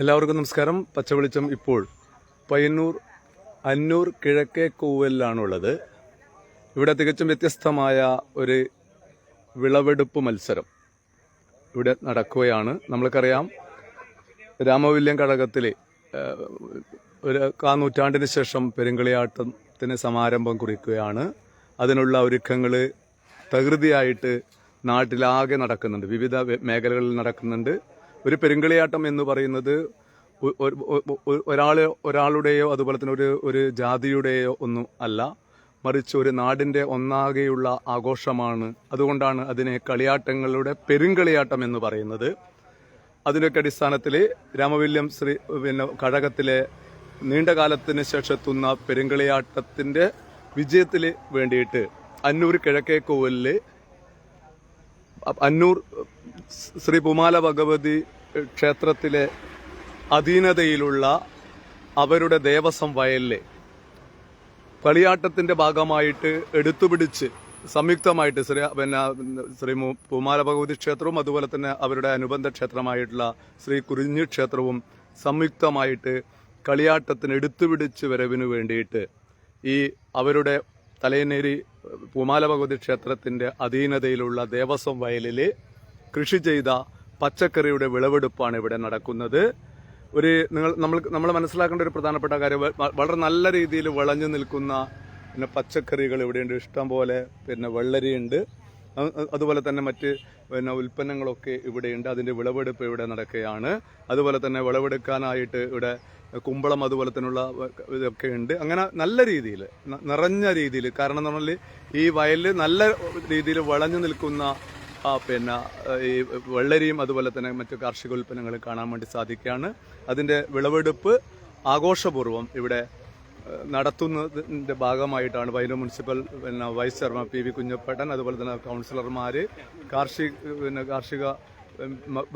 എല്ലാവർക്കും നമസ്കാരം. പച്ചവെളിച്ചം ഇപ്പോൾ. പയ്യന്നൂർ അന്നൂർ കിഴക്കേ കൂവലിലാണുള്ളത്. ഇവിടെ തികച്ചും വ്യത്യസ്തമായ ഒരു വിളവെടുപ്പ് മത്സരം ഇവിടെ നടക്കുകയാണ്. നമ്മൾക്കറിയാം രാമവില്യം ഘടകത്തിലെ ഒരു കാ നൂറ്റാണ്ടിന് ശേഷം പെരുങ്കളിയാട്ടത്തിന് സമാരംഭം കുറിക്കുകയാണ്. അതിനുള്ള ഒരുക്കങ്ങൾ തകൃതിയായിട്ട് നാട്ടിലാകെ നടക്കുന്നുണ്ട്. വിവിധ മേഖലകളിൽ നടക്കുന്നുണ്ട്. ഒരു പെരുങ്കളിയാട്ടം എന്ന് പറയുന്നത് ഒ- ഒ- ഒ- ഒ- ഒരാൾ ഒരാളുടെയോ അതുപോലെ തന്നെ ഒരു ഒരു ജാതിയുടെയോ ഒന്നും അല്ല. മറിച്ച് ഒരു നാടിന്റെ ഒന്നാകെയുള്ള ആഘോഷമാണ്. അതുകൊണ്ടാണ് അതിനെ കളിയാട്ടങ്ങളുടെ പെരുങ്കളിയാട്ടം എന്ന് പറയുന്നത്. അതിനൊക്കെ അടിസ്ഥാനത്തിൽ രാമവില്യം ശ്രീ പിന്നെ കഴകത്തിലെ നീണ്ട കാലത്തിന് ശേഷത്തുന്ന പെരുങ്കളിയാട്ടത്തിന്റെ വിജയത്തിൽ വേണ്ടിയിട്ട് അന്നൂർ കിഴക്കേ കോവിലിൽ അന്നൂർ ശ്രീ പുമാല ഭഗവതി ക്ഷേത്രത്തിലെ അധീനതയിലുള്ള അവരുടെ ദേവസ്വം വയലിലെ കളിയാട്ടത്തിന്റെ ഭാഗമായിട്ട് എടുത്തുപിടിച്ച് സംയുക്തമായിട്ട് ശ്രീ പിന്നെ ശ്രീ പുമാല ഭഗവതി ക്ഷേത്രവും അതുപോലെ തന്നെ അവരുടെ അനുബന്ധ ക്ഷേത്രമായിട്ടുള്ള ശ്രീ കുരിഞ്ഞി ക്ഷേത്രവും സംയുക്തമായിട്ട് കളിയാട്ടത്തിന് എടുത്തുപിടിച്ച് വരവിന് വേണ്ടിയിട്ട് ഈ അവരുടെ തലയനേരി പൂമാല ഭഗവതി ക്ഷേത്രത്തിന്റെ അധീനതയിലുള്ള ദേവസ്വം വയലിൽ കൃഷി ചെയ്ത പച്ചക്കറിയുടെ വിളവെടുപ്പാണ് ഇവിടെ നടക്കുന്നത്. ഒരു നിങ്ങൾ നമ്മൾ നമ്മൾ മനസ്സിലാക്കേണ്ട ഒരു പ്രധാനപ്പെട്ട കാര്യം വളരെ നല്ല രീതിയിൽ വിളഞ്ഞു നിൽക്കുന്ന പിന്നെ പച്ചക്കറികൾ ഇവിടെയുണ്ട്. ഇഷ്ടം പോലെ പിന്നെ വെള്ളരിയുണ്ട്. അതുപോലെ തന്നെ മറ്റ് പിന്നെ ഉൽപ്പന്നങ്ങളൊക്കെ ഇവിടെയുണ്ട്. അതിന്റെ വിളവെടുപ്പ് ഇവിടെ നടക്കുകയാണ്. അതുപോലെ തന്നെ വിളവെടുക്കാനായിട്ട് ഇവിടെ കുമ്പളം അതുപോലെ തന്നെയുള്ള ഇതൊക്കെ ഉണ്ട്. അങ്ങനെ നല്ല രീതിയിൽ നിറഞ്ഞ രീതിയിൽ കാരണം എന്ന് പറഞ്ഞാൽ ഈ വയലിൽ നല്ല രീതിയിൽ വളഞ്ഞു നിൽക്കുന്ന പിന്നെ ഈ വെള്ളരിയും അതുപോലെ തന്നെ മറ്റു കാർഷിക ഉൽപ്പന്നങ്ങൾ കാണാൻ വേണ്ടി സാധിക്കുകയാണ്. അതിന്റെ വിളവെടുപ്പ് ആഘോഷപൂർവം ഇവിടെ നടത്തുന്നതിന്റെ ഭാഗമായിട്ടാണ് വൈനൂർ മുനിസിപ്പൽ പിന്നെ വൈസ് ചെയർമാൻ പി വി കുഞ്ഞപ്പേട്ടൻ അതുപോലെ തന്നെ കൗൺസിലർമാർ കാർഷിക പിന്നെ കാർഷിക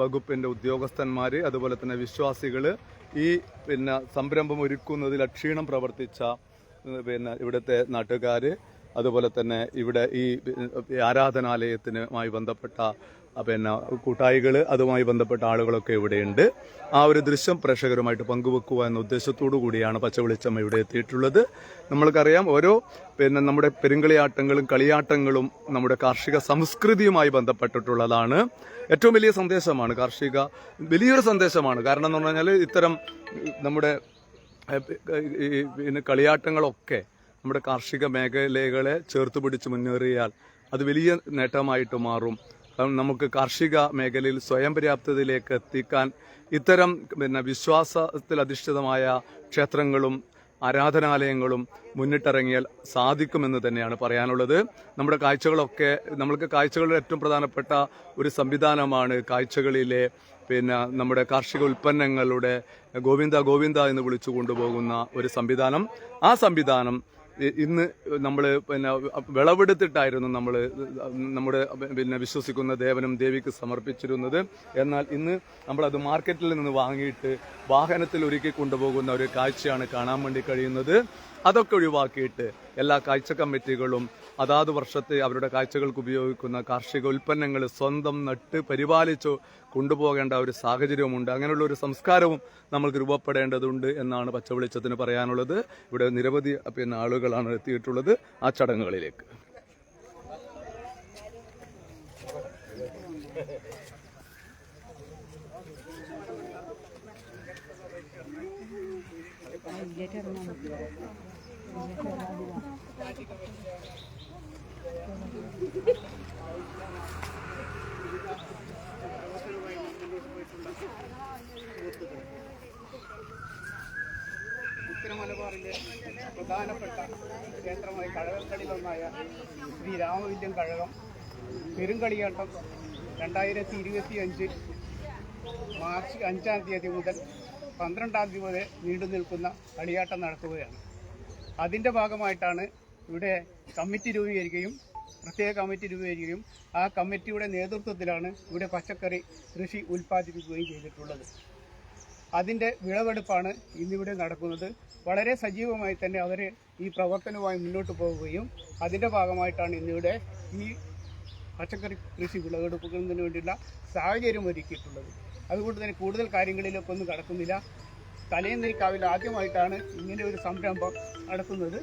വകുപ്പിന്റെ ഉദ്യോഗസ്ഥന്മാർ അതുപോലെ തന്നെ വിശ്വാസികൾ ഈ പിന്നെ സംരംഭം ഒരുക്കുന്നതിൽ അക്ഷീണം പ്രവർത്തിച്ച പിന്നെ ഇവിടുത്തെ നാട്ടുകാർ അതുപോലെ തന്നെ ഇവിടെ ഈ ആരാധനാലയത്തിനുമായി ബന്ധപ്പെട്ട പിന്നെ കൂട്ടായികൾ അതുമായി ബന്ധപ്പെട്ട ആളുകളൊക്കെ ഇവിടെയുണ്ട്. ആ ഒരു ദൃശ്യം പ്രേക്ഷകരുമായിട്ട് പങ്കുവെക്കുക എന്ന ഉദ്ദേശത്തോടു കൂടിയാണ് പച്ചവെളിച്ചമ്മ ഇവിടെ എത്തിയിട്ടുള്ളത്. നമ്മൾക്കറിയാം ഓരോ പിന്നെ നമ്മുടെ പെരുങ്കളിയാട്ടങ്ങളും കളിയാട്ടങ്ങളും നമ്മുടെ കാർഷിക സംസ്കൃതിയുമായി ബന്ധപ്പെട്ടിട്ടുള്ളതാണ്. ഏറ്റവും വലിയ സന്ദേശമാണ് കാർഷിക വലിയൊരു സന്ദേശമാണ്. കാരണം എന്ന് പറഞ്ഞാൽ ഇത്തരം നമ്മുടെ പിന്നെ കളിയാട്ടങ്ങളൊക്കെ നമ്മുടെ കാർഷിക മേഖലകളെ ചേർത്ത് പിടിച്ച് മുന്നേറിയാൽ അത് വലിയ നേട്ടമായിട്ട് മാറും. നമുക്ക് കാർഷിക മേഖലയിൽ സ്വയം പര്യാപ്തതയിലേക്ക് എത്തിക്കാൻ ഇത്തരം പിന്നെ വിശ്വാസത്തിൽ അധിഷ്ഠിതമായ ക്ഷേത്രങ്ങളും ആരാധനാലയങ്ങളും മുന്നിട്ടിറങ്ങിയാൽ സാധിക്കുമെന്ന് തന്നെയാണ് പറയാനുള്ളത്. നമ്മുടെ കാഴ്ചകളൊക്കെ നമ്മൾക്ക് കാഴ്ചകളുടെ ഏറ്റവും പ്രധാനപ്പെട്ട ഒരു സംവിധാനമാണ് കാഴ്ചകളിലെ പിന്നെ നമ്മുടെ കാർഷിക ഉൽപ്പന്നങ്ങളുടെ ഗോവിന്ദ ഗോവിന്ദ എന്ന് വിളിച്ചു കൊണ്ടുപോകുന്ന ഒരു സംവിധാനം. ആ സംവിധാനം ഇന്ന് നമ്മൾ പിന്നെ വിളവെടുത്തിട്ടായിരുന്നു നമ്മൾ നമ്മുടെ പിന്നെ വിശ്വസിക്കുന്ന ദേവനും ദേവിക്ക് സമർപ്പിച്ചിരുന്നത്. എന്നാൽ ഇന്ന് നമ്മളത് മാർക്കറ്റിൽ നിന്ന് വാങ്ങിയിട്ട് വാഹനത്തിൽ ഒരുക്കി കൊണ്ടുപോകുന്ന ഒരു കാഴ്ചയാണ് കാണാൻ വേണ്ടി കഴിയുന്നത്. അതൊക്കെ ഒഴിവാക്കിയിട്ട് എല്ലാ കാഴ്ച കമ്മിറ്റികളും അതാത് വർഷത്തെ അവരുടെ കാഴ്ചകൾക്ക് ഉപയോഗിക്കുന്ന കാർഷിക ഉൽപ്പന്നങ്ങൾ സ്വന്തം നട്ട് പരിപാലിച്ചു കൊണ്ടുപോകേണ്ട ഒരു സാഹചര്യവുമുണ്ട്. അങ്ങനെയുള്ള ഒരു സംസ്കാരവും നമ്മൾക്ക് രൂപപ്പെടേണ്ടതുണ്ട് എന്നാണ് പച്ചവെളിച്ചത്തിന് പറയാനുള്ളത്. ഇവിടെ നിരവധി പിന്നെ ആളുകളാണ് എത്തിയിട്ടുള്ളത് ആ ചടങ്ങുകളിലേക്ക്. മലബാറിലെ പ്രധാനപ്പെട്ട ക്ഷേത്രമായ കഴകങ്ങളിലൊന്നായ ശ്രീ രാമവില്യം കഴകം പെരുങ്കളിയാട്ടം രണ്ടായിരത്തി ഇരുപത്തി അഞ്ച് മാർച്ച് അഞ്ചാം തീയതി മുതൽ പന്ത്രണ്ടാം തീയതി വരെ നീണ്ടു നിൽക്കുന്ന കളിയാട്ടം നടക്കുകയാണ്. അതിന്റെ ഭാഗമായിട്ടാണ് ഇവിടെ കമ്മിറ്റി രൂപീകരിക്കുകയും പ്രത്യേക കമ്മിറ്റി രൂപീകരിക്കുകയും ആ കമ്മിറ്റിയുടെ നേതൃത്വത്തിലാണ് ഇവിടെ പച്ചക്കറി കൃഷി ഉൽപ്പാദിപ്പിക്കുകയും ചെയ്തിട്ടുള്ളത്. അതിന്റെ വിളവെടുപ്പാണ് ഇന്നിവിടെ നടക്കുന്നത്. വളരെ സജീവമായി തന്നെ അവർ ഈ പ്രവർത്തനവുമായി മുന്നോട്ട് പോവുകയും അതിന്റെ ഭാഗമായിട്ടാണ് ഇന്നിവിടെ ഈ പച്ചക്കറി കൃഷി വിളവെടുക്കുന്നതിന് വേണ്ടിയുള്ള സാഹചര്യം ഒരുക്കിയിട്ടുള്ളത്. അതുകൊണ്ട് തന്നെ കൂടുതൽ കാര്യങ്ങളിലൊക്കെ ഒന്നും കടക്കുന്നില്ല. തലേന്നേക്കാവിൽ ആദ്യമായിട്ടാണ് ഇങ്ങനെ ഒരു സംരംഭം നടത്തുന്നത്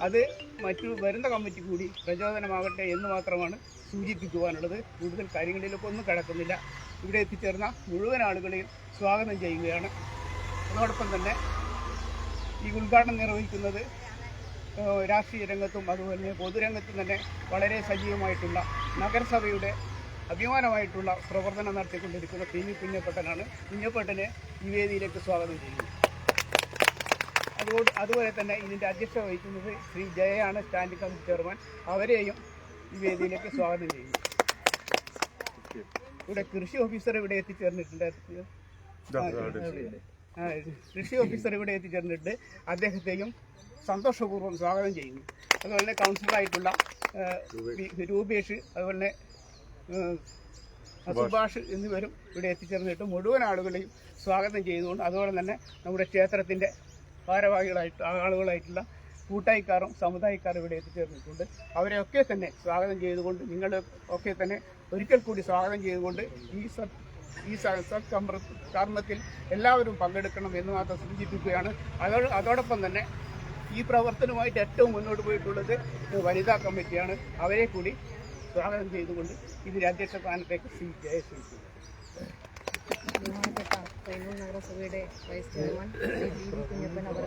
അത് മറ്റു വരുന്ന കമ്മിറ്റി കൂടി പ്രചോദനമാകട്ടെ എന്ന് മാത്രമാണ് സൂചിപ്പിക്കുവാനുള്ളത്. കൂടുതൽ കാര്യങ്ങളിലൊക്കെ ഒന്നും കടക്കുന്നില്ല. ഇവിടെ എത്തിച്ചേർന്ന മുഴുവൻ ആളുകളെയും സ്വാഗതം ചെയ്യുകയാണ്. അതോടൊപ്പം തന്നെ ഈ ഉദ്ഘാടനം നിർവഹിക്കുന്നത് രാഷ്ട്രീയ രംഗത്തും അതുപോലെ തന്നെ പൊതുരംഗത്തും തന്നെ വളരെ സജീവമായിട്ടുള്ള നഗരസഭയുടെ അഭിമാനമായിട്ടുള്ള പ്രവർത്തനം നടത്തിക്കൊണ്ടിരിക്കുന്ന പി വി കുഞ്ഞപ്പട്ടനാണ്. കുഞ്ഞപ്പട്ടനെ ഈ വേദിയിലേക്ക് സ്വാഗതം ചെയ്യുന്നു. അതുകൊണ്ട് അതുപോലെ തന്നെ ഇതിന്റെ അധ്യക്ഷത വഹിക്കുന്നത് ശ്രീ ജയയാണ് സ്റ്റാൻഡിംഗ് കമ്മിറ്റി ചെയർമാൻ അവരെയും ഈ വേദിയിലേക്ക് സ്വാഗതം ചെയ്യുന്നു. ഇവിടെ കൃഷി ഓഫീസർ ഇവിടെ എത്തിച്ചേർന്നിട്ടുണ്ട്. കൃഷി ഓഫീസർ ഇവിടെ എത്തിച്ചേർന്നിട്ട് അദ്ദേഹത്തെയും സന്തോഷപൂർവം സ്വാഗതം ചെയ്യുന്നു. അതുപോലെ തന്നെ കൗൺസിലറായിട്ടുള്ള രൂപേഷ്. അതുപോലെ തന്നെ സുഭാഷ് എന്നിവരും ഇവിടെ എത്തിച്ചേർന്നിട്ട് മുഴുവൻ ആളുകളെയും സ്വാഗതം ചെയ്തുകൊണ്ട് അതുപോലെ തന്നെ നമ്മുടെ ക്ഷേത്രത്തിന്റെ ഭാരവാഹികളായിട്ട് ആളുകളായിട്ടുള്ള കൂട്ടായിക്കാരും സമുദായക്കാരും ഇവിടെ എത്തിച്ചേർന്നിട്ടുണ്ട്. അവരെയൊക്കെ തന്നെ സ്വാഗതം ചെയ്തുകൊണ്ട് നിങ്ങൾ ഒക്കെ തന്നെ ഒരിക്കൽ കൂടി സ്വാഗതം ചെയ്തുകൊണ്ട് ഈ സത് ഈ സത്കർമ്മ കർമ്മത്തിൽ എല്ലാവരും പങ്കെടുക്കണം എന്ന് മാത്രം സൂചിപ്പിക്കുകയാണ്. അതോട് അതോടൊപ്പം തന്നെ ഈ പ്രവർത്തനവുമായിട്ട് ഏറ്റവും മുന്നോട്ട് പോയിട്ടുള്ളത് വനിതാ കമ്മിറ്റിയാണ്. അവരെ കൂടി സ്വാഗതം ചെയ്തുകൊണ്ട് ഇതിന്റെ അധ്യക്ഷ സ്ഥാനത്തേക്ക് സി ജയശ്രീ ബഹുമാനപ്പെട്ട പയ്യന്നൂർ നഗരസഭയുടെ vice chairman Shri G V Kunhappan അവർ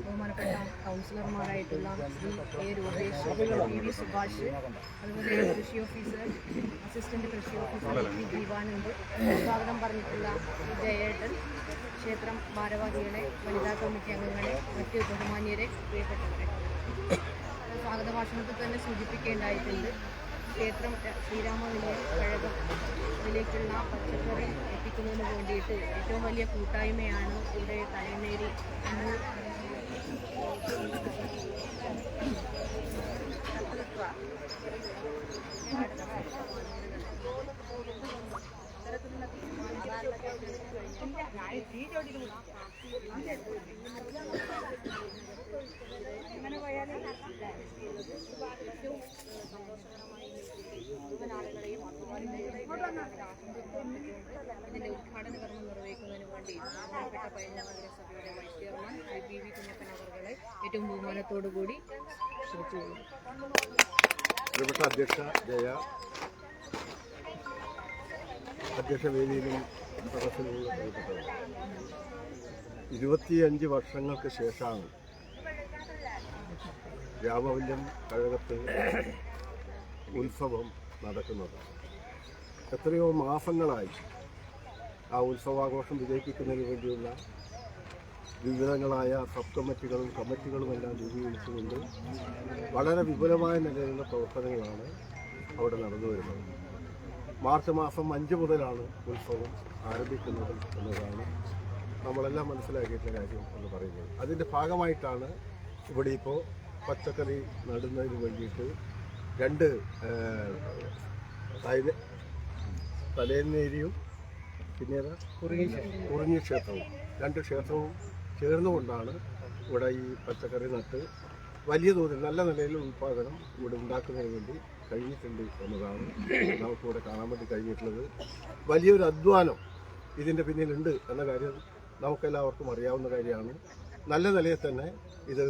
ബഹുമാനപ്പെട്ട കൗൺസിലർമാരായിട്ടുള്ള Shri A Rupesh P V Subhash അതുപോലെ കൃഷി ഓഫീസർ അസിസ്റ്റന്റ് കൃഷി ഓഫീസർ പി ജീവാനന്ദ് സ്വാഗതം. പറഞ്ഞിട്ടുള്ള ജയേട്ടൻ ക്ഷേത്രം ഭാരവാഹികളെ വനിതാ കമ്മിറ്റി അംഗങ്ങളെ മറ്റ് ബഹുമാന്യരെ പ്രിയപ്പെട്ടവരെ സ്വാഗത ഭാഷണത്തിൽ തന്നെ സൂചിപ്പിക്കേണ്ടായിട്ടുണ്ട് ക്ഷേത്രം ശ്രീരാമവിലയ കഴകത്തിലേക്കുള്ള പച്ചക്കറി എത്തിക്കുന്നതിന് വേണ്ടിയിട്ട് ഏറ്റവും വലിയ കൂട്ടായ്മയാണ് ഇവിടെ എന്ന് മുഴുവൻ ആളുകളെയും ഇതിന്റെ ഉദ്ഘാടന കർമ്മം നിർവഹിക്കുന്നതിന് വേണ്ടി ബഹുമാനപ്പെട്ട പയ്യന്നൂർ നഗരസഭയുടെ vice chairman Shri P V Kunhappan അവരുടെ ബഹുമാനത്തോടു കൂടി ഇരുപത്തിയഞ്ച് വർഷങ്ങൾക്ക് ശേഷമാണ് രാമവല്യം കഴകത്ത് ഉത്സവം നടക്കുന്നത്. എത്രയോ മാസങ്ങളായി ആ ഉത്സവാഘോഷം വിജയിപ്പിക്കുന്നതിന് വേണ്ടിയുള്ള വിവിധങ്ങളായ സബ് കമ്മിറ്റികളും കമ്മിറ്റികളും എല്ലാം രൂപീകരിച്ചുകൊണ്ട് വളരെ വിപുലമായ നിലയിലുള്ള പ്രവർത്തനങ്ങളാണ് അവിടെ നടന്നു വരുന്നത്. മാർച്ച് മാസം അഞ്ച് മുതലാണ് ഉത്സവം ആരംഭിക്കുന്നത് എന്നതാണ് നമ്മളെല്ലാം മനസ്സിലാക്കിയിട്ടുള്ള കാര്യം എന്ന് പറയുന്നത്. അതിന്റെ ഭാഗമായിട്ടാണ് ഇവിടെ ഇപ്പോൾ പച്ചക്കറി നടുന്നതിന് വേണ്ടിയിട്ട് രണ്ട് തൈല- തലേന്നേരിയും പിന്നീട് കുറുങ്ങി കുറിഞ്ഞി ക്ഷേത്രവും. രണ്ട് ക്ഷേത്രവും ചേർന്നുകൊണ്ടാണ് ഇവിടെ ഈ പച്ചക്കറി നട്ട് വലിയ തോതിൽ നല്ല നിലയിൽ ഉൽപ്പാദനം ഇവിടെ ഉണ്ടാക്കുന്നതിന് വേണ്ടി കഴിഞ്ഞിട്ടുണ്ട് എന്നതാണ് നമുക്കിവിടെ കാണാൻ വേണ്ടി കഴിഞ്ഞിട്ടുള്ളത്. വലിയൊരു അധ്വാനം ഇതിന്റെ പിന്നിലുണ്ട് എന്ന കാര്യം നമുക്കെല്ലാവർക്കും അറിയാവുന്ന കാര്യമാണ്. നല്ല നിലയിൽ തന്നെ ഇത്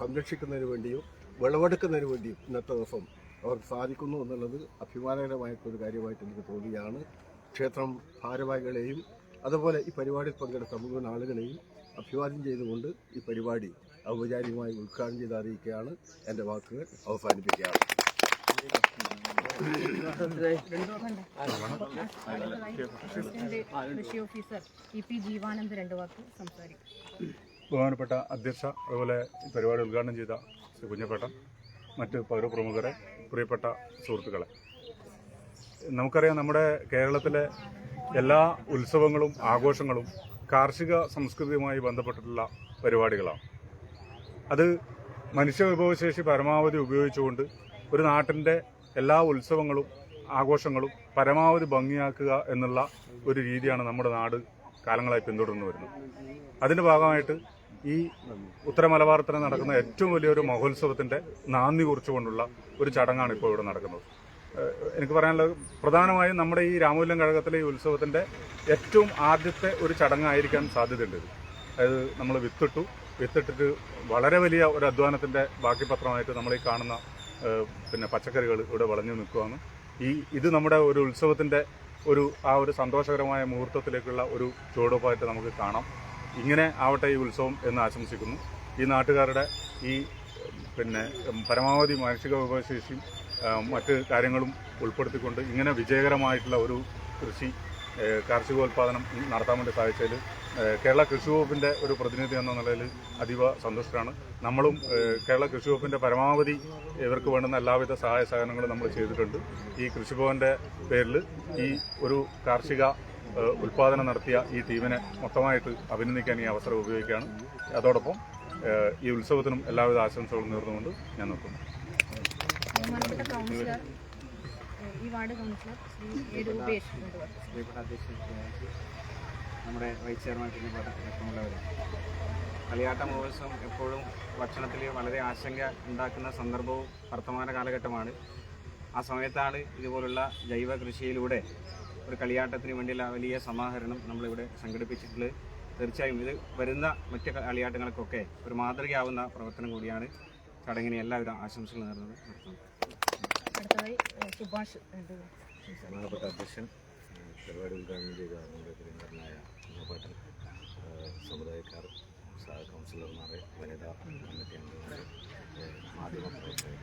സംരക്ഷിക്കുന്നതിന് വേണ്ടിയും വിളവെടുക്കുന്നതിന് വേണ്ടിയും ഇന്നത്തെ ദിവസം അവർക്ക് സാധിക്കുന്നു എന്നുള്ളത് അഭിമാനകരമായിട്ടൊരു കാര്യമായിട്ട് എനിക്ക് തോന്നുകയാണ് ക്ഷേത്രം ഭാരവാഹികളെയും അതുപോലെ ഈ പരിപാടിയിൽ പങ്കെടുത്ത മുഴുവൻ ആളുകളെയും അഭിവാദ്യം ചെയ്തുകൊണ്ട് ഈ പരിപാടി ഔപചാരികമായി ഉദ്ഘാടനം ചെയ്ത് അറിയിക്കുകയാണ്. എന്റെ വാക്കുകൾ അവസാനിപ്പിക്കുകയാണ് കൃഷി ഓഫീസർ ഇ പി ജീവാനന്ദ് രണ്ട് വാക്ക് സംസാരിക്കും. ബഹുമാനപ്പെട്ട അധ്യക്ഷ അതുപോലെ ഈ പരിപാടി ഉദ്ഘാടനം ചെയ്ത ശ്രീ കുഞ്ഞപ്പേട്ട മറ്റ് പൗരപ്രമുഖരെ പ്രിയപ്പെട്ട സുഹൃത്തുക്കളെ. നമുക്കറിയാം നമ്മുടെ കേരളത്തിലെ എല്ലാ ഉത്സവങ്ങളും ആഘോഷങ്ങളും കാർഷിക സംസ്കൃതിയുമായി ബന്ധപ്പെട്ടിട്ടുള്ള പരിപാടികളാണ്. അത് മനുഷ്യ വിഭവശേഷി പരമാവധി ഉപയോഗിച്ചുകൊണ്ട് ഒരു നാട്ടിന്റെ എല്ലാ ഉത്സവങ്ങളും ആഘോഷങ്ങളും പരമാവധി ഭംഗിയാക്കുക എന്നുള്ള ഒരു രീതിയാണ് നമ്മുടെ നാട് കാലങ്ങളായി പിന്തുടർന്നു വരുന്നത്. അതിന്റെ ഭാഗമായിട്ട് ഈ ഉത്തര നടക്കുന്ന ഏറ്റവും വലിയൊരു മഹോത്സവത്തിന്റെ നാന്ദി കുറിച്ചുകൊണ്ടുള്ള ഒരു ചടങ്ങാണ് ഇപ്പോൾ ഇവിടെ നടക്കുന്നത്. എനിക്ക് പറയാനുള്ളത് പ്രധാനമായും നമ്മുടെ ഈ രാമൂലം കഴകത്തിലെ ഈ ഉത്സവത്തിന്റെ ഏറ്റവും ആദ്യത്തെ ഒരു ചടങ്ങായിരിക്കാൻ സാധ്യതയുണ്ട് അതായത് നമ്മൾ വിത്തിട്ടു. വിത്തിട്ടിട്ട് വളരെ വലിയ ഒരു അധ്വാനത്തിന്റെ ബാക്കി പത്രമായിട്ട് നമ്മൾ ഈ കാണുന്ന പിന്നെ പച്ചക്കറികൾ ഇവിടെ വളഞ്ഞു നിൽക്കുകയാണ് ഈ ഇത് നമ്മുടെ ഒരു ഉത്സവത്തിന്റെ ഒരു ആ ഒരു സന്തോഷകരമായ മുഹൂർത്തത്തിലേക്കുള്ള ഒരു ചുവടുവയ്പായിട്ട് നമുക്ക് കാണാം. ഇങ്ങനെ ആവട്ടെ ഈ ഉത്സവം എന്ന് ആശംസിക്കുന്നു. ഈ നാട്ടുകാരുടെ ഈ പിന്നെ പരമാവധി മാനസിക വിഭവശേഷിയും മറ്റ് കാര്യങ്ങളും ഉൾപ്പെടുത്തിക്കൊണ്ട് ഇങ്ങനെ വിജയകരമായിട്ടുള്ള ഒരു കൃഷി കാർഷികോൽപാദനം നടത്താൻ വേണ്ടി സാധിച്ചതിൽ കേരള കൃഷി വകുപ്പിന്റെ ഒരു പ്രതിനിധി എന്ന നിലയിൽ അതീവ സന്തുഷ്ടരാണ്. നമ്മളും കേരള കൃഷി വകുപ്പിന്റെ പരമാവധി ഇവർക്ക് വേണ്ടുന്ന എല്ലാവിധ സഹായ സഹകരണങ്ങളും നമ്മൾ ചെയ്തിട്ടുണ്ട്. ഈ കൃഷിഭവന്റെ പേരിൽ ഈ ഒരു കാർഷിക ഉൽപാദനം നടത്തിയ ഈ ടീമിനെ മൊത്തമായിട്ട് അഭിനന്ദിക്കാൻ ഈ അവസരം ഉപയോഗിക്കുകയാണ്. അതോടൊപ്പം ഈ ഉത്സവത്തിനും എല്ലാവിധ ആശംസകളും നേർന്നുകൊണ്ട് ഞാൻ നിർത്തുന്നു. ബഹുമാനപ്പെട്ട കൗൺസിലർ ഈ വാർഡ് കൗൺസിലർ ശ്രീ രൂപേഷ് നമ്മുടെ വൈസ് ചെയർമാൻ പിന്നെ ലക്ഷ്യമുള്ളവർ കളിയാട്ട മഹോത്സവം എപ്പോഴും ഭക്ഷണത്തിൽ വളരെ ആശങ്ക ഉണ്ടാക്കുന്ന സന്ദർഭവും വർത്തമാന കാലഘട്ടമാണ്. ആ സമയത്താണ് ഇതുപോലുള്ള ജൈവ കൃഷിയിലൂടെ ഒരു കളിയാട്ടത്തിന് വേണ്ടിയുള്ള വലിയ സമാഹരണം നമ്മളിവിടെ സംഘടിപ്പിച്ചിട്ടുള്ളത്. തീർച്ചയായും ഇത് വരുന്ന മറ്റ് കളിയാട്ടങ്ങൾക്കൊക്കെ ഒരു മാതൃകയാവുന്ന പ്രവർത്തനം കൂടിയാണ് ചടങ്ങിന് എല്ലാവരും ആശംസകൾ നേർന്നത് നിർത്തുന്നു അടുത്തതായി സുഭാഷ് ബഹുമാനപ്പെട്ട അധ്യക്ഷൻ പരിപാടി ഉദ്ഘാടനം ചെയ്ത നമ്മുടെ പ്രിയങ്കരനായ ഏഹ് സമുദായക്കാർ കൗൺസിലർമാരെ വനിതാ കമ്മിറ്റി അംഗങ്ങളെ മാധ്യമപ്രവർത്തകർ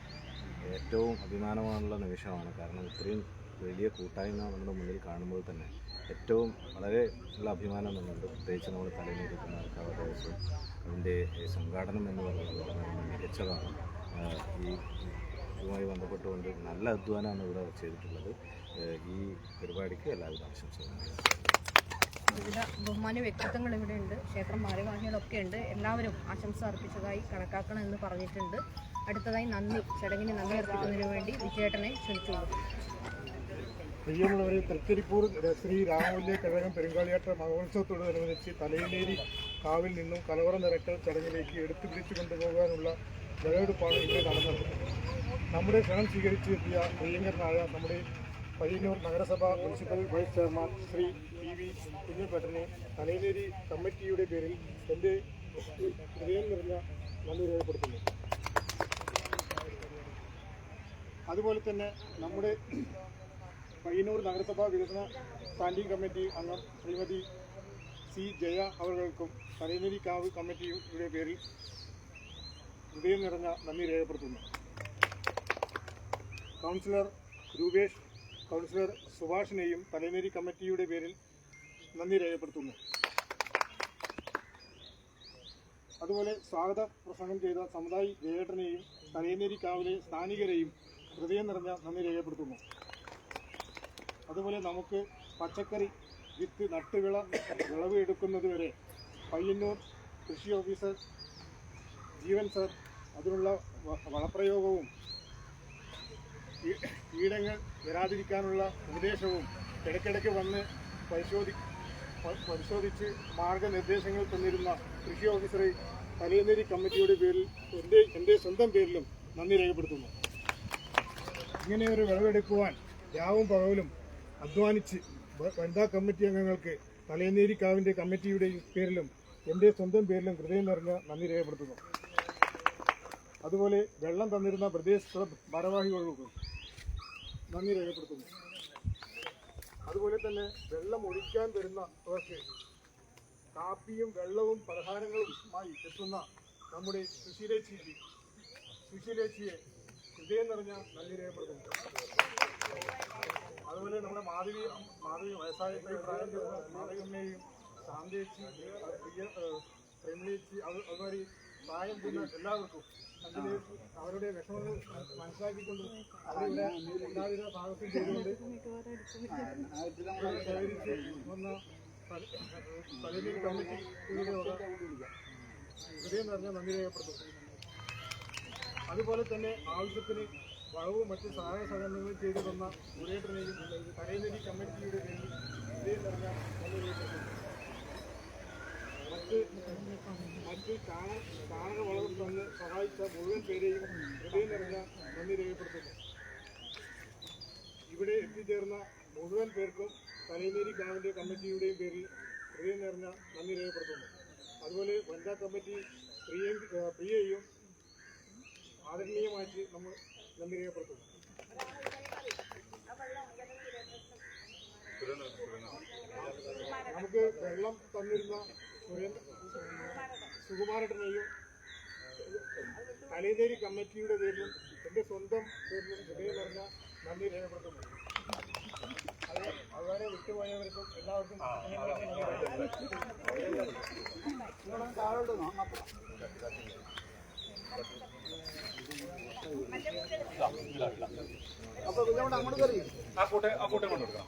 ഏറ്റവും അഭിമാനമാണുള്ള നിമിഷമാണ് കാരണം ഇത്രയും വലിയ കൂട്ടായ്മ നമ്മുടെ മുന്നിൽ കാണുമ്പോൾ തന്നെ ഏറ്റവും വളരെ ഉള്ള അഭിമാനം തന്നുണ്ട് പ്രത്യേകിച്ച് നമ്മൾ തലയിലിരിക്കുന്ന ദിവസം അതിന്റെ സംഘാടനം എന്ന് പറയുന്നത് വളരെ മികച്ചതാണ്. ഈ ഇതുമായി ബന്ധപ്പെട്ടുകൊണ്ട് നല്ല അധ്വാനമാണ് ഇവിടെ ചെയ്തിട്ടുള്ളത്. ഈ പരിപാടിക്ക് എല്ലാവരും ആശംസകൾ വിവിധ ബഹുമാന്യ വ്യക്തിത്വങ്ങൾ ഇവിടെ ഉണ്ട് ക്ഷേത്രം ഭാരവാഹികളൊക്കെ ഉണ്ട് എല്ലാവരും ആശംസ അർപ്പിച്ചതായി കണക്കാക്കണം എന്ന് പറഞ്ഞിട്ടുണ്ട്. അടുത്തതായി നന്ദി. ചടങ്ങിന് നന്ദി അർപ്പിക്കുന്നതിന് വേണ്ടി വിജയേട്ടനെ ക്ഷണിച്ചുകൊള്ളു പ്രിയമുള്ളവരെ തൃക്കരിപ്പൂർ ശ്രീ രാമവല്യ കഴകം പെരുങ്കാളിയാട്ട മഹോത്സവത്തോടനുബന്ധിച്ച് തലയിലേരി കാവിൽ നിന്നും കലവറ നിരക്കൽ ചടങ്ങിലേക്ക് എടുത്തു പിടിച്ചു കൊണ്ടുപോകാനുള്ള വിളവെടുപ്പാണ് ഇവിടെ നടന്നത്. നമ്മുടെ ക്ഷണം സ്വീകരിച്ച് എത്തിയ പ്രിയങ്കരനായ നമ്മുടെ പയ്യന്നൂർ നഗരസഭ municipal vice chairman Shri P V കുഞ്ഞപ്പേട്ടനെ തലയിലേരി കമ്മിറ്റിയുടെ പേരിൽ എന്റെ ഹൃദയം നിറഞ്ഞ നന്ദി രേഖപ്പെടുത്തുന്നു. അതുപോലെ തന്നെ നമ്മുടെ പയ്യന്നൂർ നഗരസഭാ വികസന സ്റ്റാൻഡിംഗ് കമ്മിറ്റി അംഗം ശ്രീമതി സി ജയ അവർക്കും തലയിലേരി കാവ് കമ്മിറ്റിയുടെ പേരിൽ ഹൃദയം നിറഞ്ഞ നന്ദി രേഖപ്പെടുത്തുന്നു. കൗൺസിലർ രൂപേഷ് കൗൺസിലർ സുഭാഷിനെയും തലമേരി കമ്മിറ്റിയുടെ പേരിൽ നന്ദി രേഖപ്പെടുത്തുന്നു. അതുപോലെ സ്വാഗത പ്രസംഗം ചെയ്ത സമുദായി ജയേട്ടനെയും തലയനേരി കാവിലെ സ്ഥാനികരെയും ഹൃദയം നിറഞ്ഞ നന്ദി രേഖപ്പെടുത്തുന്നു. അതുപോലെ നമുക്ക് പച്ചക്കറി വിത്ത് നട്ടുവിള വിളവ് എടുക്കുന്നതുവരെ പയ്യന്നൂർ കൃഷി ഓഫീസർ ജീവൻ സർ അതിനുള്ള വളപ്രയോഗവും കീടങ്ങൾ വരാതിരിക്കാനുള്ള ഉപദേശവും ഇടയ്ക്കിടയ്ക്ക് വന്ന് പരിശോധി പരിശോധിച്ച് മാർഗനിർദ്ദേശങ്ങൾ തന്നിരുന്ന കൃഷി ഓഫീസറെ തലയനേരി കമ്മിറ്റിയുടെ പേരിൽ എന്റെ എന്റെ സ്വന്തം പേരിലും നന്ദി രേഖപ്പെടുത്തുന്നു. ഇങ്ങനെ ഒരു വിളവെടുക്കുവാൻ രാവും പകലും അധ്വാനിച്ച് വനിതാ കമ്മിറ്റി അംഗങ്ങൾക്ക് തലയനേരി കാവിന്റെ കമ്മിറ്റിയുടെ പേരിലും എന്റെ സ്വന്തം പേരിലും ഹൃദയം നിറഞ്ഞ നന്ദി രേഖപ്പെടുത്തുന്നു. അതുപോലെ വെള്ളം തന്നിരുന്ന പ്രദേശ ഭാരവാഹികൾക്കും നന്ദി രേഖപ്പെടുത്തുന്നു. അതുപോലെ തന്നെ വെള്ളം ഒഴിക്കാൻ വരുന്ന അവർക്ക് കാപ്പിയും വെള്ളവും പലഹാരങ്ങളുമായി എത്തുന്ന നമ്മുടെ സുശീലേച്ചിക്ക് സുശീലേച്ചിയെ ഹൃദയം നിറഞ്ഞ നന്ദി രേഖപ്പെടുത്തുന്നു. അതുപോലെ നമ്മുടെ മാധവി മാധവി വയസ്സായ പ്രായം മാധവിയമ്മയെയും ശാന്തേച്ചി പ്രിയ പ്രേമേച്ചി അത് അതുമാതിരി പ്രായം കൂടുന്ന എല്ലാവർക്കും അവരുടെ വിഷമങ്ങൾ മനസ്സിലാക്കിക്കൊണ്ട് അവരുടെ എല്ലാവിധ ഭാഗത്തും ചെയ്തുകൊണ്ട് ശേഖരിച്ച് തലയിൽ കമ്മിറ്റി ഹൃദയം നിറഞ്ഞ നന്ദി രേഖപ്പെടുത്തുന്നു അതുപോലെ തന്നെ ആവശ്യത്തിന് വളവും മറ്റ് സഹായ സഹകരണങ്ങളും ചെയ്തു തന്ന ഉരേട്ടനെയും കരയുന്നതി കമ്മിറ്റിയുടെ പേരിൽ ഹൃദയം നിറഞ്ഞ നന്ദി രേഖപ്പെടുത്തുന്നു മറ്റ് മറ്റ് ചാണ ചാണക വളവും തന്ന് സഹായിച്ച മുഴുവൻ പേരെയും ഹൃദയം നിറഞ്ഞ നന്ദി രേഖപ്പെടുത്തുന്നു ഇവിടെ എത്തിച്ചേർന്ന മുഴുവൻ പേർക്കും തലൈനേരി ഗ്രാമീണ കമ്മിറ്റിയുടെയും പേരിൽ ഹൃദയം നിറഞ്ഞ നന്ദി രേഖപ്പെടുത്തുന്നു അതുപോലെ വനിതാ കമ്മിറ്റി പ്രിയ പ്രിയയും ആദരണീയമായിട്ട് നമ്മൾ നന്ദി രേഖപ്പെടുത്തുന്നു നമുക്ക് വെള്ളം തന്നിരുന്ന സുകുമാരേട്ടനെയും തലേതേരി കമ്മിറ്റിയുടെ പേരിലും എന്റെ സ്വന്തം പേരിലും ഹൃദയം പറഞ്ഞ നന്ദി രേഖപ്പെടുത്തുന്നു. അത് അതുപോലെ വിട്ടുപോയവർക്കും എല്ലാവർക്കും ആ കൂട്ടെ ആ കൂട്ടെ കൊണ്ടുകൊടുക്കണം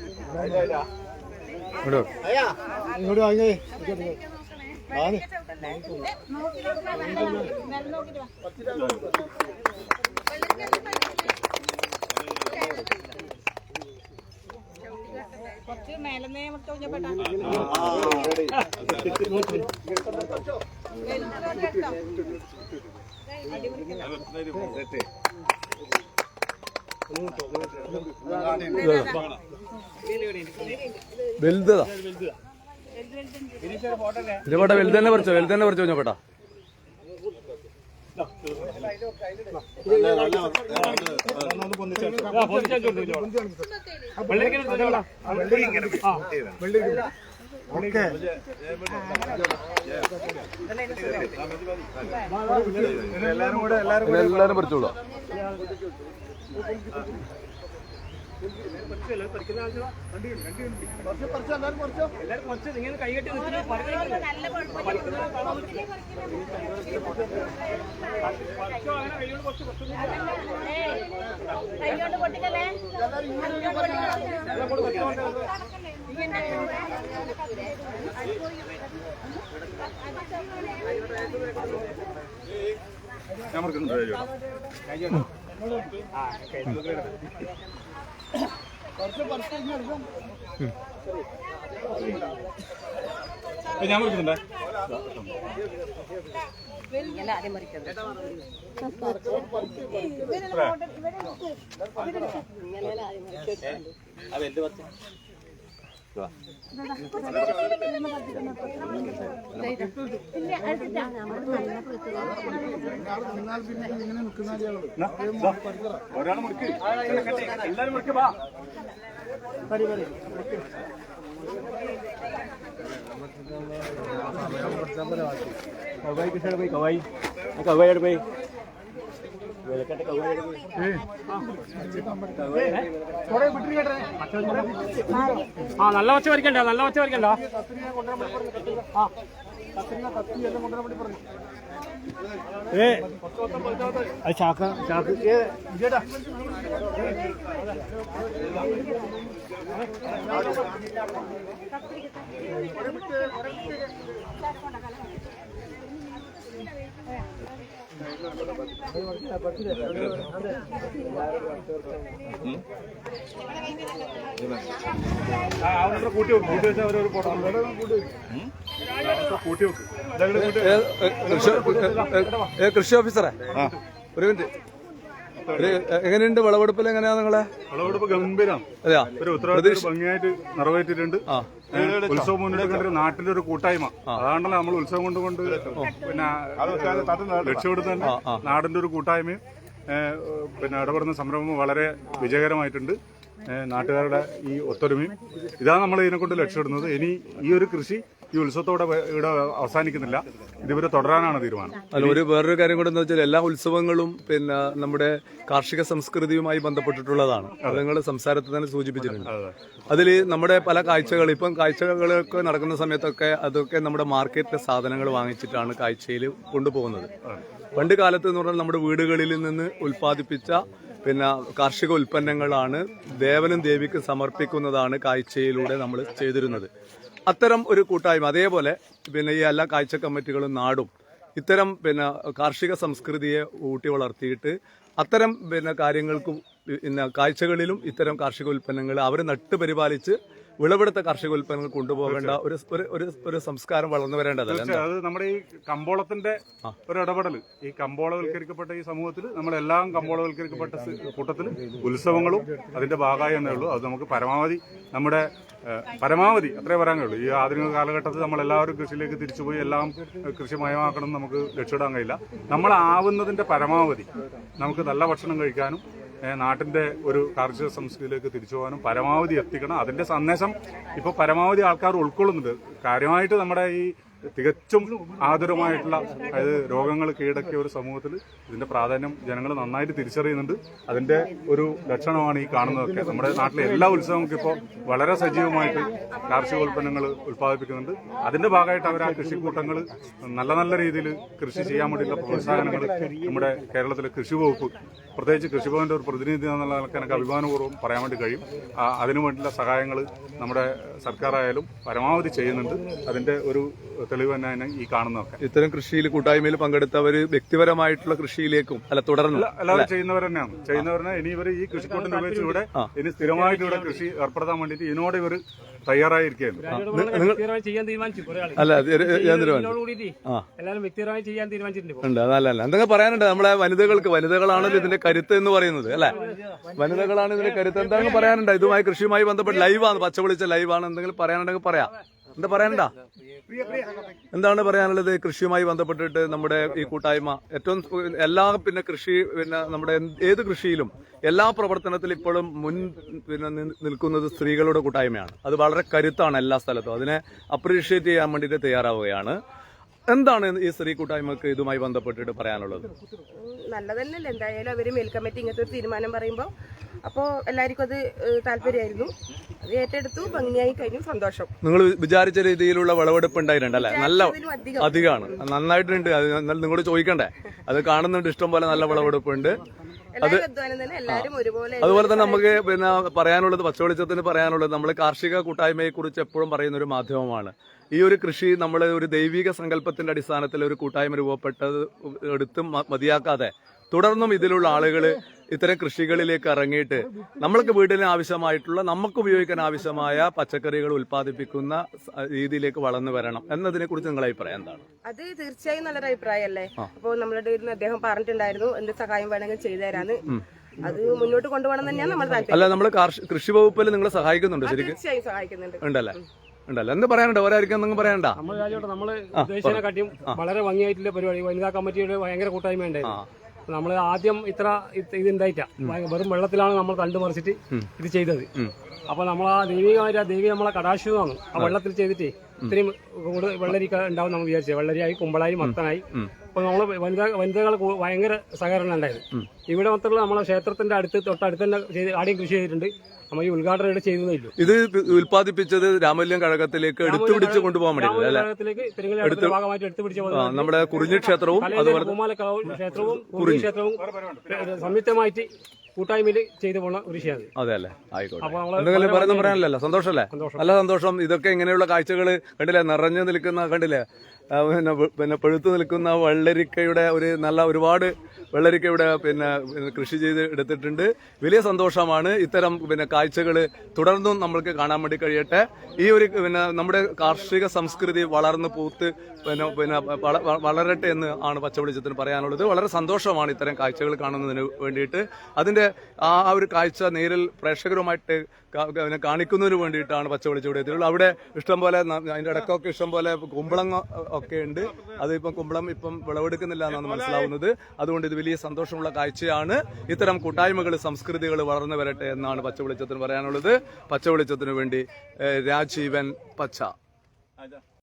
ഇങ്ങോട്ട് വാങ്ങി കുറച്ച് മേലെന്നേ കുഞ്ഞപ്പെട്ട വലുതതാ ഇതേപോട്ടെ വലുത് തന്നെ പറിച്ചോ വലുത് തന്നെ പറിച്ചോ എല്ലാരും കൂടെ എല്ലാരും ഇത് എല്ലാരും പറിച്ചോളൂ. കൈകൊണ്ട് പൊട്ടിക്കല്ലേ ഞാൻ മറക്കുന്നു ഞാൻ മറിക്കുന്നുണ്ടേ ആദ്യം മറിക്കുന്നത് ഒരാൾ മുറിക്ക്. എല്ലാരും മുറിക്ക് വാ. ആ നല്ല വച്ച വരയ്ക്കണ്ട നല്ല വച്ച വരയ്ക്കണ്ട ഏ. അത് ചാക്ക. ചാക്ക്. ഏ കൂട്ടി അവരൊരു കൂട്ടി കൃഷി ഓഫീസറെ ഒരു മിനിറ്റ് എങ്ങനെയുണ്ട് വിളവെടുപ്പിൽ എങ്ങനെയാ നിങ്ങളെ? വിളവെടുപ്പ് ഗംഭീരം. അതെയാ? ഒരു ഉത്തരവാദിത്തം ഭംഗിയായിട്ട് നിറവേറ്റിയിട്ടുണ്ട്. ഉത്സവം മുന്നോട്ട് കണ്ടൊരു നാട്ടിന്റെ ഒരു കൂട്ടായ്മ. അതാണല്ലോ നമ്മൾ ഉത്സവം കൊണ്ട് കൊണ്ട് പിന്നെ ലക്ഷ്യമെടുത്തന്നെ ആ, ആ. നാടിന്റെ ഒരു കൂട്ടായ്മയും പിന്നെ ഇടപെടുന്ന സംരംഭം വളരെ വിജയകരമായിട്ടുണ്ട്. നാട്ടുകാരുടെ ഈ ഒത്തൊരുമയും. ഇതാണ് നമ്മൾ ഇതിനെ കൊണ്ട് ലക്ഷ്യമിടുന്നത്. ഇനി ഈ ഒരു കൃഷി ഈ ഉത്സവത്തോടെ ഇവിടെ അവസാനിക്കുന്നില്ല. ഇതിവരെ തുടരാനാണ് തീരുമാനം. അല്ല ഒരു വേറൊരു കാര്യം കൂടെ എന്താ വെച്ചാൽ എല്ലാ ഉത്സവങ്ങളും പിന്നെ നമ്മുടെ കാർഷിക സംസ്കൃതിയുമായി ബന്ധപ്പെട്ടിട്ടുള്ളതാണ്. അത്. നിങ്ങൾ സംസാരത്തിൽ തന്നെ സൂചിപ്പിച്ചിട്ടുണ്ട്. അതിൽ നമ്മുടെ പല കാഴ്ചകൾ ഇപ്പം കാഴ്ചകളൊക്കെ നടക്കുന്ന സമയത്തൊക്കെ അതൊക്കെ നമ്മുടെ മാർക്കറ്റിലെ സാധനങ്ങൾ വാങ്ങിച്ചിട്ടാണ് കാഴ്ചയിൽ കൊണ്ടുപോകുന്നത്. പണ്ട് കാലത്ത് എന്ന് പറഞ്ഞാൽ നമ്മുടെ വീടുകളിൽ നിന്ന് ഉൽപ്പാദിപ്പിച്ച പിന്നെ കാർഷിക ഉൽപ്പന്നങ്ങളാണ് ദേവനും ദേവിക്കും സമർപ്പിക്കുന്നതാണ് കാഴ്ചയിലൂടെ നമ്മൾ ചെയ്തിരുന്നത്. അത്തരം ഒരു കൂട്ടായ്മ അതേപോലെ പിന്നെ ഈ എല്ലാ കാഴ്ച കമ്മിറ്റികളും നാടും ഇത്തരം പിന്നെ കാർഷിക സംസ്കൃതിയെ ഊട്ടി വളർത്തിയിട്ട് അത്തരം പിന്നെ കാര്യങ്ങൾക്കും പിന്നെ കാഴ്ചകളിലും ഇത്തരം കാർഷിക ഉൽപ്പന്നങ്ങൾ അവർ നട്ട് പരിപാലിച്ച് വിളവെടുത്ത കാർഷിക ഉൽപ്പന്നങ്ങൾ കൊണ്ടുപോകേണ്ട ഒരു ഒരു ഒരു സംസ്കാരം വളർന്നു വരേണ്ടതല്ല? എന്താ? അത് നമ്മുടെ ഈ കമ്പോളത്തിന്റെ ഒരു ഇടപെടൽ ഈ കമ്പോളവൽക്കരിക്കപ്പെട്ട ഈ സമൂഹത്തിൽ നമ്മളെല്ലാം കമ്പോളവൽക്കരിക്കപ്പെട്ട കൂട്ടത്തിൽ ഉത്സവങ്ങളും അതിന്റെ ഭാഗമായി എന്നേ ഉള്ളൂ. അത് നമുക്ക് പരമാവധി നമ്മുടെ പരമാവധി അത്രേ പറയാനുള്ളൂ ഈ ആധുനിക കാലഘട്ടത്തിൽ നമ്മൾ എല്ലാവരും കൃഷിയിലേക്ക് തിരിച്ചുപോയി എല്ലാം കൃഷിമയമാക്കണം നമുക്ക് ലക്ഷ്യമിടാൻ കഴിയില്ല. നമ്മളാവുന്നതിന്റെ പരമാവധി നമുക്ക് നല്ല ഭക്ഷണം കഴിക്കാനും നാട്ടിന്റെ ഒരു കാർഷിക സംസ്കൃതിയിലേക്ക് തിരിച്ചു പോകാനും പരമാവധി എത്തിക്കണം. അതിന്റെ സന്ദേശം ഇപ്പോൾ പരമാവധി ആൾക്കാർ ഉൾക്കൊള്ളുന്നുണ്ട്. കാര്യമായിട്ട് നമ്മുടെ ഈ തികച്ചും ആതുരമായിട്ടുള്ള അതായത് രോഗങ്ങൾ കീഴടക്കിയ ഒരു സമൂഹത്തിൽ ഇതിന്റെ പ്രാധാന്യം ജനങ്ങൾ നന്നായിട്ട് തിരിച്ചറിയുന്നുണ്ട്. അതിന്റെ ഒരു ലക്ഷണമാണ് ഈ കാണുന്നതൊക്കെ. നമ്മുടെ നാട്ടിലെ എല്ലാ ഉത്സവങ്ങൾക്കും ഇപ്പോൾ വളരെ സജീവമായിട്ട് കാർഷിക ഉൽപ്പന്നങ്ങൾ ഉൽപ്പാദിപ്പിക്കുന്നുണ്ട്. അതിന്റെ ഭാഗമായിട്ട് അവർ ആ കൃഷിക്കൂട്ടങ്ങൾ നല്ല നല്ല രീതിയിൽ കൃഷി ചെയ്യാൻ വേണ്ടിയുള്ള പ്രോത്സാഹനങ്ങൾ നമ്മുടെ കേരളത്തിലെ കൃഷി വകുപ്പ് പ്രത്യേകിച്ച് കൃഷിഭവന്റെ ഒരു പ്രതിനിധി എന്നുള്ള എനിക്ക് അഭിമാനപൂർവം പറയാൻ വേണ്ടി കഴിയും. അതിനു വേണ്ടിയുള്ള സഹായങ്ങൾ നമ്മുടെ സർക്കാരായാലും പരമാവധി ചെയ്യുന്നുണ്ട്. അതിന്റെ ഒരു തെളിവ് തന്നെ ഈ കാണുന്നതൊക്കെ. ഇത്തരം കൃഷിയിൽ കൂട്ടായ്മയിൽ പങ്കെടുത്തവർ വ്യക്തിപരമായിട്ടുള്ള കൃഷിയിലേക്കും അല്ല തുടർന്ന് അല്ലാതെ എല്ലാവരും ചെയ്യുന്നവർ തന്നെയാണ്. ചെയ്യുന്നവരെ ഇനി ഇവർ ഈ കൃഷിക്കൂട്ടിനെ ഉപയോഗിച്ച് ഇവിടെ ഇനി സ്ഥിരമായിട്ട് ഇവിടെ കൃഷി ഏർപ്പെടുത്താൻ വേണ്ടിയിട്ട് ഇതിനോട് ഇവർ അല്ല അല്ല എന്തെങ്കിലും പറയാനുണ്ട്? നമ്മളെ വനിതകൾക്ക് വനിതകളാണല്ലോ ഇതിന്റെ കരുത്ത് എന്ന് പറയുന്നത് അല്ലെ? വനിതകളാണ് ഇതിന്റെ കരുത്ത്. എന്തെങ്കിലും പറയാനുണ്ട്? ഇതുമായി കൃഷിയുമായി ബന്ധപ്പെട്ട് ലൈവാണ് പച്ചപൊളിച്ച ലൈവാണ്. എന്തെങ്കിലും പറയാനുണ്ടെങ്കിൽ പറയാം. എന്താ പറയാനുണ്ടാ എന്താണ് പറയാനുള്ളത്? കൃഷിയുമായി ബന്ധപ്പെട്ടിട്ട് നമ്മുടെ ഈ കൂട്ടായ്മ ഏറ്റവും എല്ലാ പിന്നെ കൃഷി പിന്നെ നമ്മുടെ ഏത് കൃഷിയിലും എല്ലാ പ്രവർത്തനത്തിലും ഇപ്പോഴും മുൻ പിന്നെ നിൽക്കുന്നത് സ്ത്രീകളുടെ കൂട്ടായ്മയാണ്. അത് വളരെ കരുത്താണ് എല്ലാ സ്ഥലത്തും. അതിനെ അപ്രീഷിയേറ്റ് ചെയ്യാൻ വേണ്ടിയിട്ട് തയ്യാറാവുകയാണ്. എന്താണ് ഈ സ്ത്രീ കൂട്ടായ്മക്ക് ഇതുമായി ബന്ധപ്പെട്ടിട്ട് പറയാനുള്ളത്? നല്ലതല്ലല്ലോ. എന്തായാലും അവർ മേൽ കമ്മിറ്റി ഇങ്ങനത്തെ ഒരു തീരുമാനം പറയുമ്പോൾ അപ്പോൾ എല്ലാവർക്കും അത് താല്പര്യമായിരുന്നു. അത് ഏറ്റെടുത്തു ഭംഗിയായി കഴിഞ്ഞു സന്തോഷം. നിങ്ങൾ വിചാരിച്ച രീതിയിലുള്ള വിളവെടുപ്പ് ഉണ്ടായിട്ടുണ്ടല്ലേ നല്ല അധികം. അധികമാണ്. നന്നായിട്ടുണ്ട്. അത് നിങ്ങളോട് ചോദിക്കണ്ടേ? അത് കാണുന്നുണ്ട്. ഇഷ്ടം പോലെ നല്ല വിളവെടുപ്പുണ്ട്. ഒരുപോലെ അതുപോലെ തന്നെ നമുക്ക് പിന്നെ പറയാനുള്ളത് പച്ചവെളിച്ചത്തിന് പറയാനുള്ളത് നമ്മൾ കാർഷിക കൂട്ടായ്മയെ കുറിച്ച് എപ്പോഴും പറയുന്ന ഒരു മാധ്യമമാണ്. ഈ ഒരു കൃഷി നമ്മൾ ഒരു ദൈവിക സങ്കല്പത്തിന്റെ അടിസ്ഥാനത്തിൽ ഒരു കൂട്ടായ്മ രൂപപ്പെട്ടത് എടുത്തും മതിയാക്കാതെ തുടർന്നും ഇതിലുള്ള ആളുകൾ ഇത്തരം കൃഷികളിലേക്ക് ഇറങ്ങിയിട്ട് നമ്മൾക്ക് വീട്ടിന് ആവശ്യമായിട്ടുള്ള നമുക്ക് ഉപയോഗിക്കാൻ ആവശ്യമായ പച്ചക്കറികൾ ഉൽപ്പാദിപ്പിക്കുന്ന രീതിയിലേക്ക് വളർന്നു വരണം എന്നതിനെ കുറിച്ച് നിങ്ങളുടെ അഭിപ്രായം എന്താണ്? അത് തീർച്ചയായും നല്ലൊരു അഭിപ്രായമല്ലേ? അപ്പോൾ നമ്മളുടെ അദ്ദേഹം പറഞ്ഞിട്ടുണ്ടായിരുന്നു എന്ത് സഹായം വേണമെങ്കിൽ ചെയ്തു തരാന്ന്. അത് മുന്നോട്ട് കൊണ്ടുപോകണം തന്നെയാണ് നമ്മൾ താല്പര്യം. അല്ല നമ്മൾ കൃഷി വകുപ്പിൽ നിങ്ങളെ സഹായിക്കുന്നുണ്ട് ശരിക്കും? തീർച്ചയായും സഹായിക്കുന്നുണ്ട്. ഉണ്ടല്ലേ? ഉണ്ടല്ലേ? എന്ത് പറയാനുണ്ട്? ഒരായിരിക്കും എന്തെങ്കിലും പറയണ്ട. നമ്മൾ ഉദ്ദേശിച്ചതിനെക്കാട്ടിയും വളരെ ഭംഗിയായിട്ടുള്ള പരിപാടി. വനിതാ കമ്മിറ്റിയുടെ ഭയങ്കര കൂട്ടായ്മ ഉണ്ടായിരുന്നു നമ്മൾ ആദ്യം ഇത്ര ഇത് ഇതുണ്ടായിട്ടാ വെറും വെള്ളത്തിലാണ് നമ്മൾ കണ്ടു മറിച്ചിട്ട് ഇത് ചെയ്തത്. അപ്പൊ നമ്മൾ ആ ദൈവികമായ ആ ദേവി നമ്മളെ കടാശുവാണ് ആ വെള്ളത്തിൽ ചെയ്തിട്ട് ഇത്രയും കൂടുതൽ വെള്ളരിക്ക ഉണ്ടാവും നമ്മൾ വിചാരിച്ചത് വെള്ളരിയായി കുമ്പളായി മത്തനായി. അപ്പൊ നമ്മൾ വനിതാ വനിതകൾ ഭയങ്കര സഹകരണം ഉണ്ടായത്. ഇവിടെ മാത്രമല്ല നമ്മളെ ക്ഷേത്രത്തിന്റെ അടുത്ത് തൊട്ടടുത്ത് തന്നെ ചെയ്ത് ആടെയും കൃഷി ചെയ്തിട്ടുണ്ട്. നമ്മൾ ഈ ഉദ്ഘാടനം ഇത് ഉൽപ്പാദിപ്പിച്ചത് രാമല്യം കഴകത്തിലേക്ക് എടുത്തു പിടിച്ച് കൊണ്ടുപോകാൻ പറ്റില്ല ഭാഗമായിട്ട് എടുത്തു പിടിച്ച നമ്മുടെ കുറിഞ്ഞി ക്ഷേത്രവും അതുപോലെ ക്ഷേത്രവും ക്ഷേത്രവും സംയുക്തമായിട്ട് കൂട്ടായ്മയിൽ ചെയ്തു പോണ ഒരു വിഷയമാണ് അതെ അല്ലേ? ആയിക്കോട്ടെ. എന്തെങ്കിലും പറയുന്ന പറയാനല്ലോ നല്ല സന്തോഷം. ഇതൊക്കെ ഇങ്ങനെയുള്ള കാഴ്ചകൾ കണ്ടില്ലേ? നിറഞ്ഞു നിൽക്കുന്ന കണ്ടില്ലേ? പിന്നെ പിന്നെ പഴുത്തു നിൽക്കുന്ന വള്ളരിക്കയുടെ ഒരു നല്ല ഒരുപാട് വെള്ളരിക്കയുടെ ഇവിടെ പിന്നെ കൃഷി ചെയ്ത് എടുത്തിട്ടുണ്ട്. വലിയ സന്തോഷമാണ്. ഇത്തരം പിന്നെ കാഴ്ചകൾ തുടർന്നും നമ്മൾക്ക് കാണാൻ വേണ്ടി കഴിയട്ടെ. ഈ ഒരു പിന്നെ നമ്മുടെ കാർഷിക സംസ്കൃതി വളർന്ന് പൂത്ത് പിന്നെ പിന്നെ വള- വള- വളരട്ടെ എന്ന് ആണ് പച്ചവെളിച്ചത്തിന് പറയാനുള്ളത്. വളരെ സന്തോഷമാണ് ഇത്തരം കാഴ്ചകൾ കാണുന്നതിന് വേണ്ടിയിട്ട്. അതിന്റെ ആ ഒരു കാഴ്ച നേരിൽ പ്രേക്ഷകരുമായിട്ട് പിന്നെ കാണിക്കുന്നതിന് വേണ്ടിയിട്ടാണ് പച്ചവെളിച്ചം ഇവിടെ എത്തിയിട്ടുള്ളത്. അവിടെ ഇഷ്ടംപോലെ അതിന്റെ ഇടക്കൊക്കെ ഇഷ്ടംപോലെ കുമ്പളം ഒക്കെ ഉണ്ട്. അതിപ്പം കുമ്പളം ഇപ്പം വിളവെടുക്കുന്നില്ല എന്നാണ് മനസ്സിലാവുന്നത്. അതുകൊണ്ട് ഇത് വലിയ സന്തോഷമുള്ള കാഴ്ചയാണ്. ഇത്തരം കൂട്ടായ്മകൾ സംസ്കൃതികൾ വളർന്നു വരട്ടെ എന്നാണ് പച്ചവെളിച്ചത്തിന് പറയാനുള്ളത്. പച്ചവെളിച്ചത്തിന് വേണ്ടി രാജീവൻ പച്ച.